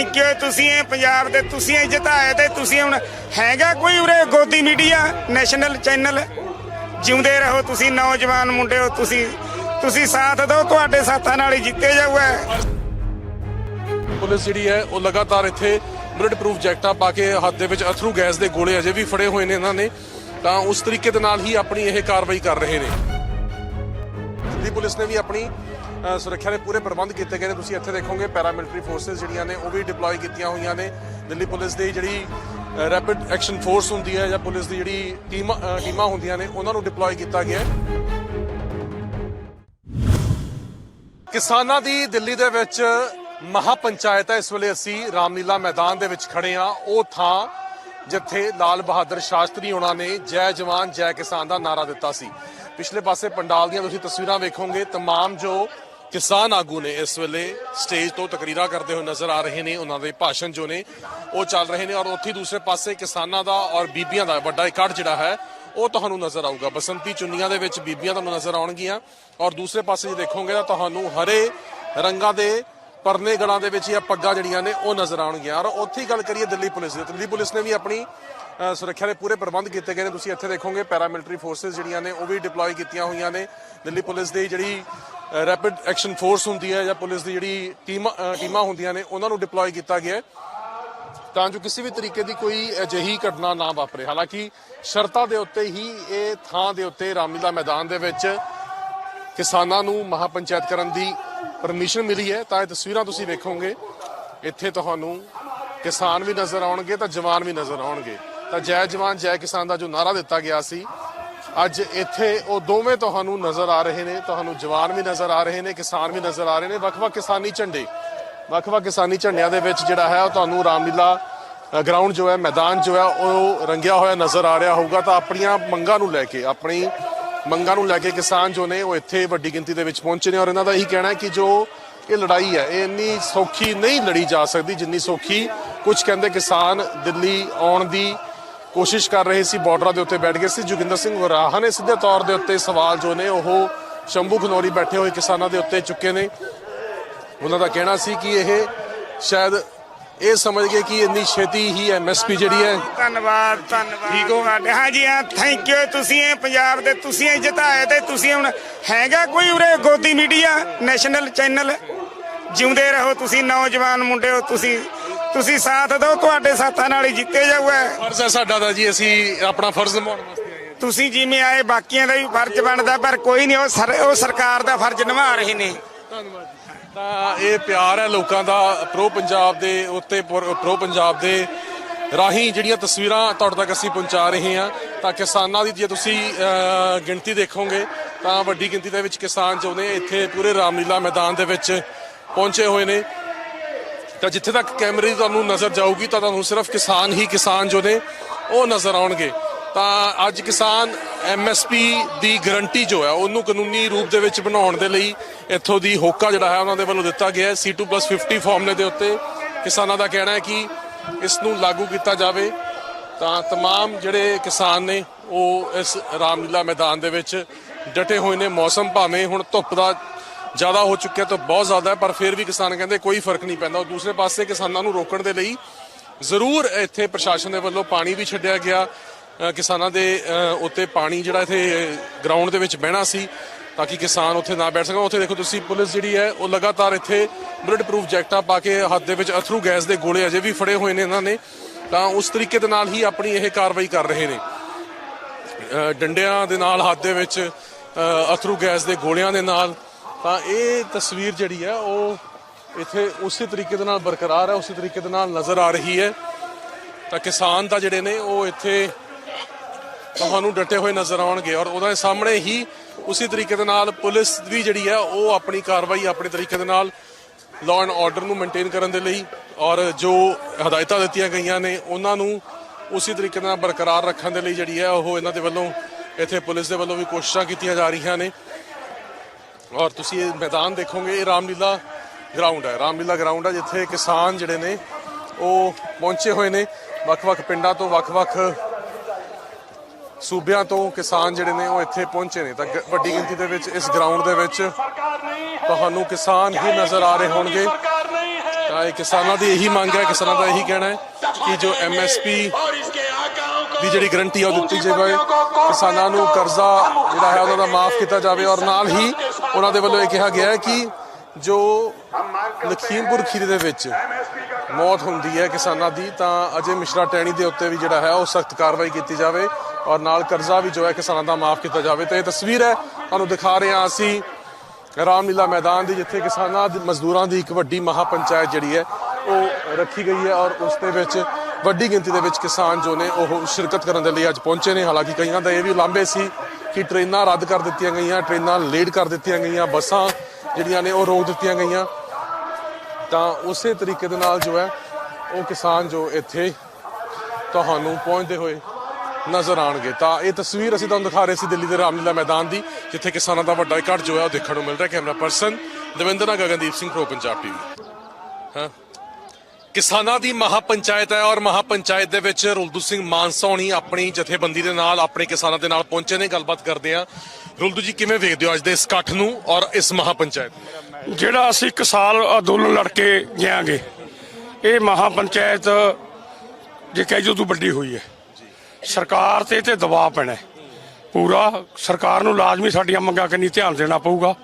Thank you ਤੁਸੀਂ ਇਹ ਪੰਜਾਬ ਦੇ, ਤੁਸੀਂ ਇਹ ਜਿਤਾਏ ਤੇ ਤੁਸੀਂ ਹੁਣ ਹੈਗਾ ਕੋਈ ਉਰੇ ਗੋਦੀ ਮੀਡੀਆ ਨੈਸ਼ਨਲ ਚੈਨਲ ਜਿਉਂਦੇ ਰਹੋ ਤੁਸੀਂ ਨੌਜਵਾਨ ਮੁੰਡੇ ਹੋ ਤੁਸੀਂ ਤੁਸੀਂ ਸਾਥ ਦਿਓ, ਤੁਹਾਡੇ ਸਾਥਾਂ ਨਾਲ ਹੀ ਜਿੱਤੇ ਜਾਊਗਾ। ਪੁਲਿਸ ਜਿਹੜੀ ਹੈ, ਉਹ ਲਗਾਤਾਰ ਇੱਥੇ ਬੁਲੇਟ ਪ੍ਰੂਫ ਜੈਕਟਾਂ ਪਾ ਕੇ ਹੱਥ ਦੇ ਵਿੱਚ ਅਥਰੂ ਗੈਸ ਦੇ ਗੋਲੇ ਅਜੇ ਵੀ ਫੜੇ ਹੋਏ ਨੇ ਇਹਨਾਂ ਨੇ। ਤਾਂ ਉਸ ਤਰੀਕੇ ਦੇ ਨਾਲ ਹੀ ਆਪਣੀ ਇਹ ਕਾਰਵਾਈ ਕਰ ਰਹੇ ਨੇ। ਦਿੱਲੀ ਪੁਲਿਸ ਨੇ ਵੀ ਆਪਣੀ ਸੁਰੱਖਿਆ ਦੇ ਪੂਰੇ ਪ੍ਰਬੰਧ ਕੀਤੇ ਗਏ ਨੇ ਤੁਸੀਂ ਇੱਥੇ ਦੇਖੋਗੇ ਪੈਰਾਮਿਲਟਰੀ ਫੋਰਸਸ ਜਿਹੜੀਆਂ ਨੇ ਉਹ ਵੀ ਡਿਪਲੋਏ ਕੀਤੀਆਂ ਹੋਈਆਂ ਨੇ ਦਿੱਲੀ ਪੁਲਿਸ ਦੀ ਜਿਹੜੀ ਰੈਪਿਡ ਐਕਸ਼ਨ ਫੋਰਸ ਹੁੰਦੀ ਹੈ ਜਾਂ ਪੁਲਿਸ ਦੀ ਜਿਹੜੀ ਟੀਮਾਂ ਅ, ਟੀਮਾਂ ਹੁੰਦੀਆਂ ਨੇ ਉਹਨਾਂ ਨੂੰ ਡਿਪਲੋਏ ਕੀਤਾ ਗਿਆ ਹੈ ਕਿਸਾਨਾਂ ਦੀ ਦਿੱਲੀ ਦੇ ਵਿੱਚ ਮਹਾ ਪੰਚਾਇਤ ਹੈ ਇਸ ਵੇਲੇ ਅਸੀਂ ਰਾਮਲੀਲਾ ਮੈਦਾਨ ਦੇ ਵਿੱਚ ਖੜੇ ਆ ਉਹ ਥਾਂ ਜਿੱਥੇ ਲਾਲ ਬਹਾਦਰ ਸ਼ਾਸਤਰੀ ਉਹਨਾਂ ਨੇ ਜੈ ਜਵਾਨ ਜੈ ਕਿਸਾਨ ਦਾ ਨਾਰਾ ਦਿੱਤਾ ਸੀ ਪਿਛਲੇ ਪਾਸੇ ਪੰਡਾਲ ਦੀਆਂ ਤੁਸੀਂ ਤਸਵੀਰਾਂ ਵੇਖੋਗੇ तमाम ਜੋ ਕਿਸਾਨ ਆਗੂ ਨੇ ਇਸ ਵੇਲੇ ਸਟੇਜ ਤੋਂ ਤਕਰੀਰਾਂ ਕਰਦੇ ਹੋਏ ਨਜ਼ਰ ਆ ਰਹੇ ਨੇ, ਉਹਨਾਂ ਦੇ ਭਾਸ਼ਣ ਜੋ ਨੇ, ਉਹ ਚੱਲ ਰਹੇ ਨੇ ਔਰ ਉੱਥੇ ਦੂਸਰੇ ਪਾਸੇ ਕਿਸਾਨਾਂ ਦਾ ਔਰ ਬੀਬੀਆਂ ਦਾ ਵੱਡਾ ਇਕੱਠ ਜਿਹੜਾ ਹੈ, ਉਹ ਤੁਹਾਨੂੰ ਨਜ਼ਰ ਆਊਗਾ। ਬਸੰਤੀ ਚੁੰਨੀਆਂ ਦੇ ਵਿੱਚ ਬੀਬੀਆਂ ਤੁਹਾਨੂੰ ਨਜ਼ਰ ਆਉਣਗੀਆਂ ਔਰ ਦੂਸਰੇ ਪਾਸੇ ਜੇ ਦੇਖੋਗੇ ਤਾਂ ਤੁਹਾਨੂੰ ਹਰੇ ਰੰਗਾਂ ਦੇ ਪਰਨੇ ਗਲਾਂ ਦੇ ਵਿੱਚ ਜਾਂ ਪੱਗਾਂ ਜਿਹੜੀਆਂ ਨੇ, ਉਹ ਨਜ਼ਰ ਆਉਣਗੀਆਂ। ਔਰ ਉੱਥੇ ਗੱਲ ਕਰੀਏ ਦਿੱਲੀ ਪੁਲਿਸ ਦੀ, ਦਿੱਲੀ ਪੁਲਿਸ ਨੇ ਵੀ ਆਪਣੀ ਸੁਰੱਖਿਆ ਦੇ ਪੂਰੇ ਪ੍ਰਬੰਧ ਕੀਤੇ ਗਏ ਨੇ। ਤੁਸੀਂ ਇੱਥੇ ਦੇਖੋਗੇ, ਪੈਰਾਮਿਲਟਰੀ ਫੋਰਸਸ ਜਿਹੜੀਆਂ ਨੇ, ਉਹ ਵੀ ਡਿਪਲੋਏ ਕੀਤੀਆਂ ਹੋਈਆਂ ਨੇ। ਦਿੱਲੀ ਪੁਲਿਸ ਦੀ ਜਿਹੜੀ ਰੈਪਿਡ ਐਕਸ਼ਨ ਫੋਰਸ ਹੁੰਦੀ ਹੈ ਜਾਂ ਪੁਲਿਸ ਦੀ ਜਿਹੜੀ ਟੀਮਾਂ ਟੀਮਾਂ ਹੁੰਦੀਆਂ ਨੇ, ਉਹਨਾਂ ਨੂੰ ਡਿਪਲੋਏ ਕੀਤਾ ਗਿਆ ਹੈ। ਤਾਂ ਜੋ ਕਿਸੇ ਵੀ ਤਰੀਕੇ ਦੀ ਕੋਈ ਅਜਿਹੀ ਘਟਨਾ ਨਾ ਵਾਪਰੇ। ਹਾਲਾਂਕਿ ਸ਼ਰਤਾਂ ਦੇ ਉੱਤੇ ਹੀ ਇਹ ਥਾਂ ਦੇ ਉੱਤੇ ਰਾਮਲੀਲਾ ਮੈਦਾਨ ਦੇ ਵਿੱਚ ਕਿਸਾਨਾਂ ਨੂੰ ਮਹਾਪੰਚਾਇਤ ਕਰਨ ਦੀ ਪਰਮਿਸ਼ਨ ਮਿਲੀ ਹੈ। ਤਾਂ ਇਹ ਤਸਵੀਰਾਂ ਤੁਸੀਂ ਵੇਖੋਗੇ। ਇੱਥੇ ਤੁਹਾਨੂੰ ਕਿਸਾਨ ਵੀ ਨਜ਼ਰ ਆਉਣਗੇ ਤਾਂ ਜਵਾਨ ਵੀ ਨਜ਼ਰ ਆਉਣਗੇ। ਤਾਂ ਜੈ ਜਵਾਨ, ਜੈ ਕਿਸਾਨ ਦਾ ਜੋ ਨਾਰਾ ਦਿੱਤਾ ਗਿਆ ਸੀ ਅੱਜ ਇੱਥੇ ਉਹ ਦੋਵੇਂ ਤੁਹਾਨੂੰ ਨਜ਼ਰ ਆ ਰਹੇ ਨੇ, ਤੁਹਾਨੂੰ ਜਵਾਨ ਵੀ ਨਜ਼ਰ ਆ ਰਹੇ ਨੇ, ਕਿਸਾਨ ਵੀ ਨਜ਼ਰ ਆ ਰਹੇ ਨੇ, ਵੱਖ-ਵੱਖ ਕਿਸਾਨੀ ਝੰਡੇ, ਵੱਖ-ਵੱਖ ਕਿਸਾਨੀ ਝੰਡਿਆਂ ਦੇ ਵਿੱਚ ਜਿਹੜਾ ਹੈ ਉਹ ਤੁਹਾਨੂੰ ਰਾਮਲੀਲਾ ਗਰਾਊਂਡ ਜੋ ਹੈ, ਮੈਦਾਨ ਜੋ ਹੈ, ਉਹ ਰੰਗਿਆ ਹੋਇਆ ਨਜ਼ਰ ਆ ਰਿਹਾ ਹੋਊਗਾ ਤਾਂ ਆਪਣੀਆਂ ਮੰਗਾਂ ਨੂੰ ਲੈ ਕੇ, ਆਪਣੀ ਮੰਗਾਂ ਨੂੰ ਲੈ ਕੇ ਕਿਸਾਨ ਜੋ ਨੇ ਉਹ ਇੱਥੇ ਵੱਡੀ ਗਿਣਤੀ ਦੇ ਵਿੱਚ ਪਹੁੰਚੇ ਨੇ ਔਰ ਇਹਨਾਂ ਦਾ ਇਹੀ ਕਹਿਣਾ ਹੈ ਕਿ ਜੋ ਇਹ ਲੜਾਈ ਹੈ, ਇਹ ਇੰਨੀ ਸੌਖੀ ਨਹੀਂ ਲੜੀ ਜਾ ਸਕਦੀ ਜਿੰਨੀ ਸੌਖੀ ਕੁਝ ਕਹਿੰਦੇ ਕਿਸਾਨ ਦਿੱਲੀ ਆਉਣ ਦੀ ਕੋਸ਼ਿਸ਼ ਕਰ ਰਹੇ ਸੀ ਬਾਰਡਰਾਂ ਦੇ ਉੱਤੇ ਬੈਠ ਗਏ ਸੀ। ਜੋਗਿੰਦਰ ਸਿੰਘ ਵਰਾਹਾ ਨੇ ਸਿੱਧੇ ਤੌਰ ਦੇ ਉੱਤੇ ਸਵਾਲ ਜੋ ਨੇ ਉਹ ਸ਼ੰਭੂ ਖਨੌਰੀ ਬੈਠੇ ਹੋਏ ਕਿਸਾਨਾਂ ਦੇ ਉੱਤੇ ਚੁੱਕੇ ਨੇ। ਉਹਨਾਂ ਦਾ ਕਹਿਣਾ ਸੀ ਕਿ ਇਹ ਸ਼ਾਇਦ ਇਹ ਸਮਝ ਗਏ ਕਿ ਇੰਨੀ ਛੇਤੀ ਹੀ ਐਮਐਸਪੀ ਜਿਹੜੀ ਹੈ ਧੰਨਵਾਦ ਧੰਨਵਾਦ ਠੀਕ ਹੋ? ਤੁਹਾਡੇ। ਹਾਂਜੀ ਹਾਂ ਥੈਂਕ ਯੂ ਤੁਸੀਂ ਇਹ ਪੰਜਾਬ ਦੇ ਤੁਸੀਂ ਜਿਤਾਏ ਤੇ ਤੁਸੀਂ ਹੁਣ ਹੈਗਾ ਕੋਈ ਉਰੇ ਗੋਦੀ ਮੀਡੀਆ ਨੈਸ਼ਨਲ ਚੈਨਲ ਜਿਉਂਦੇ ਰਹੋ ਤੁਸੀਂ ਨੌਜਵਾਨ ਮੁੰਡੇ ਹੋ ਤੁਸੀਂ ਤੁਸੀਂ ਸਾਥ ਦਿਓ ਤੁਹਾਡੇ ਸਾਥਾਂ ਨਾਲ ਹੀ ਜਿੱਤੇ ਜਾਊਗਾ। ਫਰਜ਼ ਹੈ ਸਾਡਾ ਦਾ ਜੀ ਅਸੀਂ ਆਪਣਾ ਫਰਜ਼ ਨਿਭਾਉਣ ਵਾਸਤੇ ਆਏ ਹਾਂ। ਤੁਸੀਂ ਜਿਵੇਂ ਆਏ ਬਾਕੀਆਂ ਦਾ ਵੀ ਫਰਜ਼ ਬਣਦਾ ਪਰ ਕੋਈ ਨਹੀਂ ਉਹ ਸਰ ਉਹ ਸਰਕਾਰ ਦਾ ਫਰਜ਼ ਨਿਭਾ ਰਹੇ ਨੇ। ਧੰਨਵਾਦ ਜੀ। ਤਾਂ ਇਹ ਪਿਆਰ ਹੈ ਲੋਕਾਂ ਦਾ ਪ੍ਰੋ ਪੰਜਾਬ ਦੇ ਉੱਤੇ ਪ੍ਰੋ ਪੰਜਾਬ ਦੇ ਰਾਹੀਂ ਜਿਹੜੀਆਂ ਤਸਵੀਰਾਂ ਤੁਹਾਡੇ ਤੱਕ ਅਸੀਂ ਪਹੁੰਚਾ ਰਹੇ ਹਾਂ। ਤਾਂ ਕਿਸਾਨਾਂ ਦੀ ਜੇ ਤੁਸੀਂ ਅਹ, ਗਿਣਤੀ ਦੇਖੋਗੇ ਤਾਂ ਵੱਡੀ ਗਿਣਤੀ ਦੇ ਵਿੱਚ ਕਿਸਾਨ ਜੋ ਨੇ ਇੱਥੇ ਪੂਰੇ ਰਾਮਲੀਲਾ ਮੈਦਾਨ ਦੇ ਵਿੱਚ ਪਹੁੰਚੇ ਹੋਏ ਨੇ। ਤਾਂ ਜਿੱਥੇ ਤੱਕ ਕੈਮਰੇ ਦੀ ਤੁਹਾਨੂੰ ਨਜ਼ਰ ਜਾਊਗੀ ਤਾਂ ਤੁਹਾਨੂੰ ਸਿਰਫ ਕਿਸਾਨ ਹੀ ਕਿਸਾਨ ਜੋ ਨੇ ਉਹ ਨਜ਼ਰ ਆਉਣਗੇ ਤਾਂ ਅੱਜ ਕਿਸਾਨ ਐਮਐਸਪੀ ਦੀ ਗਾਰੰਟੀ ਜੋ ਹੈ ਉਹਨੂੰ ਕਾਨੂੰਨੀ ਰੂਪ ਦੇ ਵਿੱਚ ਬਣਾਉਣ ਦੇ ਲਈ ਇੱਥੋਂ ਦੀ ਹੋਕਾ ਜਿਹੜਾ ਹੈ ਉਹਨਾਂ ਦੇ ਵੱਲੋਂ ਦਿੱਤਾ ਗਿਆ ਹੈ C2+50 ਫਾਰਮੂਲੇ ਦੇ ਉੱਤੇ ਕਿਸਾਨਾਂ ਦਾ ਕਹਿਣਾ ਹੈ ਕਿ ਇਸ ਨੂੰ ਲਾਗੂ ਕੀਤਾ ਜਾਵੇ ਤਾਂ तमाम ਜਿਹੜੇ ਕਿਸਾਨ ਨੇ ਉਹ ਇਸ ਰਾਮਲੀਲਾ ਮੈਦਾਨ ਦੇ ਵਿੱਚ ਡਟੇ ਹੋਏ ਨੇ ਮੌਸਮ ਭਾਵੇਂ ਹੁਣ ਧੁੱਪ ਦਾ ਜ਼ਿਆਦਾ ਹੋ ਚੁੱਕਿਆ ਤਾਂ ਬਹੁਤ ਜ਼ਿਆਦਾ ਹੈ, ਪਰ ਫਿਰ ਵੀ ਕਿਸਾਨ ਕਹਿੰਦੇ ਕੋਈ ਫ਼ਰਕ ਨਹੀਂ ਪੈਂਦਾ। ਦੂਸਰੇ ਪਾਸੇ ਕਿਸਾਨਾਂ ਨੂੰ ਰੋਕਣ ਦੇ ਲਈ ਜ਼ਰੂਰ ਇੱਥੇ ਪ੍ਰਸ਼ਾਸਨ ਦੇ ਵੱਲੋਂ ਪਾਣੀ ਵੀ ਛੱਡਿਆ ਗਿਆ। ਕਿਸਾਨਾਂ ਦੇ ਉੱਤੇ ਪਾਣੀ ਜਿਹੜਾ ਇੱਥੇ ਗਰਾਊਂਡ ਦੇ ਵਿੱਚ ਬਹਿਣਾ ਸੀ ਤਾਂ ਕਿ ਕਿਸਾਨ ਉੱਥੇ ਨਾ ਬੈਠ ਸਕਣ। ਉੱਥੇ ਦੇਖੋ ਤੁਸੀਂ ਪੁਲਿਸ ਜਿਹੜੀ ਹੈ, ਉਹ ਲਗਾਤਾਰ ਇੱਥੇ ਬੁਲੇਟ ਪ੍ਰੂਫ ਜੈਕਟਾਂ ਪਾ ਕੇ ਹੱਥ ਦੇ ਵਿੱਚ ਅਥਰੂ ਗੈਸ ਦੇ ਗੋਲੇ ਅਜੇ ਵੀ ਫੜੇ ਹੋਏ ਨੇ ਇਹਨਾਂ ਨੇ। ਤਾਂ ਉਸ ਤਰੀਕੇ ਦੇ ਨਾਲ ਹੀ ਆਪਣੀ ਇਹ ਕਾਰਵਾਈ ਕਰ ਰਹੇ ਨੇ। ਡੰਡਿਆਂ ਦੇ ਨਾਲ, ਹੱਥ ਦੇ ਵਿੱਚ ਅਥਰੂ ਗੈਸ ਦੇ ਗੋਲਿਆਂ ਦੇ ਨਾਲ ਤਾਂ ਇਹ ਤਸਵੀਰ ਜਿਹੜੀ ਹੈ, ਉਹ ਇੱਥੇ ਉਸੇ ਤਰੀਕੇ ਦੇ ਨਾਲ ਬਰਕਰਾਰ ਹੈ, ਉਸੇ ਤਰੀਕੇ ਦੇ ਨਾਲ ਨਜ਼ਰ ਆ ਰਹੀ ਹੈ। ਤਾਂ ਕਿਸਾਨ ਤਾਂ ਜਿਹੜੇ ਨੇ, ਉਹ ਇੱਥੇ ਤੁਹਾਨੂੰ ਡਟੇ ਹੋਏ ਨਜ਼ਰ ਆਉਣਗੇ ਔਰ ਉਹਦੇ ਸਾਹਮਣੇ ਹੀ ਉਸੇ ਤਰੀਕੇ ਦੇ ਨਾਲ ਪੁਲਿਸ ਵੀ ਜਿਹੜੀ ਹੈ, ਉਹ ਆਪਣੀ ਕਾਰਵਾਈ ਆਪਣੇ ਤਰੀਕੇ ਦੇ ਨਾਲ ਲਾਅ ਐਂਡ ਆਰਡਰ ਨੂੰ ਮੇਨਟੇਨ ਕਰਨ ਦੇ ਲਈ ਔਰ ਜੋ ਹਦਾਇਤਾਂ ਦਿੱਤੀਆਂ ਗਈਆਂ ਨੇ, ਉਹਨਾਂ ਨੂੰ ਉਸੇ ਤਰੀਕੇ ਨਾਲ ਬਰਕਰਾਰ ਰੱਖਣ ਦੇ ਲਈ ਜਿਹੜੀ ਹੈ, ਉਹ ਇਹਨਾਂ ਦੇ ਵੱਲੋਂ ਇੱਥੇ ਪੁਲਿਸ ਦੇ ਵੱਲੋਂ ਵੀ ਕੋਸ਼ਿਸ਼ਾਂ ਕੀਤੀਆਂ ਜਾ ਰਹੀਆਂ ਨੇ। ਔਰ ਤੁਸੀਂ ਇਹ ਮੈਦਾਨ ਦੇਖੋਗੇ, ਇਹ ਰਾਮਲੀਲਾ ਗਰਾਊਂਡ ਹੈ। ਰਾਮਲੀਲਾ ਗਰਾਊਂਡ ਹੈ ਜਿੱਥੇ ਕਿਸਾਨ ਜਿਹੜੇ ਨੇ, ਉਹ ਪਹੁੰਚੇ ਹੋਏ ਨੇ। ਵੱਖ-ਵੱਖ ਪਿੰਡਾਂ ਤੋਂ, ਵੱਖ-ਵੱਖ ਸੂਬਿਆਂ ਤੋਂ ਕਿਸਾਨ ਜਿਹੜੇ ਨੇ, ਉਹ ਇੱਥੇ ਪਹੁੰਚੇ ਨੇ। ਤਾਂ ਗ- ਵੱਡੀ ਗਿਣਤੀ ਦੇ ਵਿੱਚ ਇਸ ਗਰਾਊਂਡ ਦੇ ਵਿੱਚ ਤੁਹਾਨੂੰ ਕਿਸਾਨ ਹੀ ਨਜ਼ਰ ਆ ਰਹੇ ਹੋਣਗੇ। ਤਾਂ ਤਾਂ ਇਹ ਕਿਸਾਨਾਂ ਦੀ ਇਹੀ ਮੰਗ ਹੈ, ਕਿਸਾਨਾਂ ਦਾ ਇਹੀ ਕਹਿਣਾ ਹੈ ਕਿ ਜੋ ਐਮਐਸਪੀ ਦੀ ਜਿਹੜੀ ਗਰੰਟੀ ਉਹ ਦਿੱਤੀ ਜਾਵੇ। ਕਿਸਾਨਾਂ ਨੂੰ ਕਰਜ਼ਾ ਜਿਹੜਾ ਹੈ ਉਹਨਾਂ ਦਾ ਮਾਫ ਕੀਤਾ ਜਾਵੇ ਔਰ ਨਾਲ ਹੀ ਉਹਨਾਂ ਦੇ ਵੱਲੋਂ ਇਹ ਕਿਹਾ ਗਿਆ ਹੈ ਕਿ ਜੋ ਲਖੀਮਪੁਰ ਖੀਰੀ ਦੇ ਵਿੱਚ ਮੌਤ ਹੁੰਦੀ ਹੈ ਕਿਸਾਨਾਂ ਦੀ, ਤਾਂ ਅਜੇ ਮਿਸ਼ਰਾ ਟੈਣੀ ਦੇ ਉੱਤੇ ਵੀ ਜਿਹੜਾ ਹੈ ਉਹ ਸਖਤ ਕਾਰਵਾਈ ਕੀਤੀ ਜਾਵੇ ਔਰ ਨਾਲ ਕਰਜ਼ਾ ਵੀ ਜੋ ਹੈ ਕਿਸਾਨਾਂ ਦਾ ਮਾਫ ਕੀਤਾ ਜਾਵੇ। ਤੇ ਇਹ ਤਸਵੀਰ ਹੈ, ਤੁਹਾਨੂੰ ਦਿਖਾ ਰਹੇ ਹਾਂ ਅਸੀਂ ਰਾਮਲੀਲਾ ਮੈਦਾਨ ਦੀ, ਜਿੱਥੇ ਕਿਸਾਨਾਂ ਦੀ ਮਜ਼ਦੂਰਾਂ ਦੀ ਇੱਕ ਵੱਡੀ ਮਹਾਪੰਚਾਇਤ ਜਿਹੜੀ ਹੈ ਉਹ ਰੱਖੀ ਗਈ ਹੈ ਔਰ ਉਸ ਦੇ ਵਿੱਚ ਵੱਡੀ ਗਿਣਤੀ ਦੇ ਵਿੱਚ ਕਿਸਾਨ ਜੋ ਨੇ ਉਹ ਸ਼ਿਰਕਤ ਕਰਨ ਦੇ ਲਈ ਅੱਜ ਪਹੁੰਚੇ ਨੇ। ਹਾਲਾਂਕਿ ਕਈਆਂ ਦਾ ਇਹ ਵੀ ਉਲਾਂਭੇ ਸੀ ਕਿ ਟ੍ਰੇਨਾਂ ਰੱਦ ਕਰ ਦਿੱਤੀਆਂ ਗਈਆਂ, ਟ੍ਰੇਨਾਂ ਲੇਟ ਕਰ ਦਿੱਤੀਆਂ ਗਈਆਂ, ਬੱਸਾਂ ਜਿਹੜੀਆਂ ਨੇ ਉਹ ਰੋਕ ਦਿੱਤੀਆਂ ਗਈਆਂ। ਤਾਂ ਉਸੇ ਤਰੀਕੇ ਦੇ ਨਾਲ ਜੋ ਹੈ, ਉਹ ਕਿਸਾਨ ਜੋ ਇੱਥੇ ਤੁਹਾਨੂੰ ਪਹੁੰਚਦੇ ਹੋਏ ਨਜ਼ਰ ਆਣਗੇ ਤਾਂ ਇਹ ਤਸਵੀਰ ਅਸੀਂ ਤੁਹਾਨੂੰ ਦਿਖਾ ਰਹੇ ਸੀ ਦਿੱਲੀ ਦੇ ਰਾਮਲੀਲਾ ਮੈਦਾਨ ਦੀ, ਜਿੱਥੇ ਕਿਸਾਨਾਂ ਦਾ ਵੱਡਾ ਇਕੱਠ ਜੋ ਹੈ, ਉਹ ਦੇਖਣ ਨੂੰ ਮਿਲ ਰਿਹਾ ਕੈਮਰਾ ਪਰਸਨ ਦਵਿੰਦਰ ਨਾਲ ਗਗਨਦੀਪ ਸਿੰਘ, ਪ੍ਰੋ ਪੰਜਾਬ ਟੀਵੀ। ਹਾਂ? ਕਿਸਾਨਾਂ ਦੀ ਮਹਾਪੰਚਾਇਤ ਹੈ ਔਰ ਮਹਾਪੰਚਾਇਤ ਦੇ ਵਿੱਚ ਰੁਲਦੂ ਸਿੰਘ ਮਾਨਸੌਣੀ ਆਪਣੀ ਜਥੇਬੰਦੀ ਦੇ ਨਾਲ ਆਪਣੇ ਕਿਸਾਨਾਂ ਦੇ ਨਾਲ ਪਹੁੰਚੇ ਨੇ, ਗੱਲਬਾਤ ਕਰਦੇ ਆ ਰੁਲਦੂ ਜੀ, ਕਿਵੇਂ ਵੇਖਦੇ ਹੋ ਅੱਜ ਦੇ ਇਸ ਇਕੱਠ ਨੂੰ ਔਰ ਇਸ ਮਹਾਪੰਚਾਇਤ ਨੂੰ? ਜਿਹੜਾ ਅਸੀਂ ਇੱਕ ਸਾਲ ਅੰਦੋਲਨ ਲੜ ਕੇ ਗਿਆਂਗੇ ਇਹ ਮਹਾਪੰਚਾਇਤ ਜੇ ਕਹਿ ਜੋ ਤੂੰ ਵੱਡੀ ਹੋਈ ਹੈ। ਸਰਕਾਰ ਤੇ ਤੇ ਦਬਾਅ ਪੈਣਾ ਪੂਰਾ ਸਰਕਾਰ ਨੂੰ ਲਾਜ਼ਮੀ ਸਾਡੀਆਂ ਮੰਗਾਂ ਕੰਨੀ ਧਿਆਨ ਦੇਣਾ ਪਊਗਾ।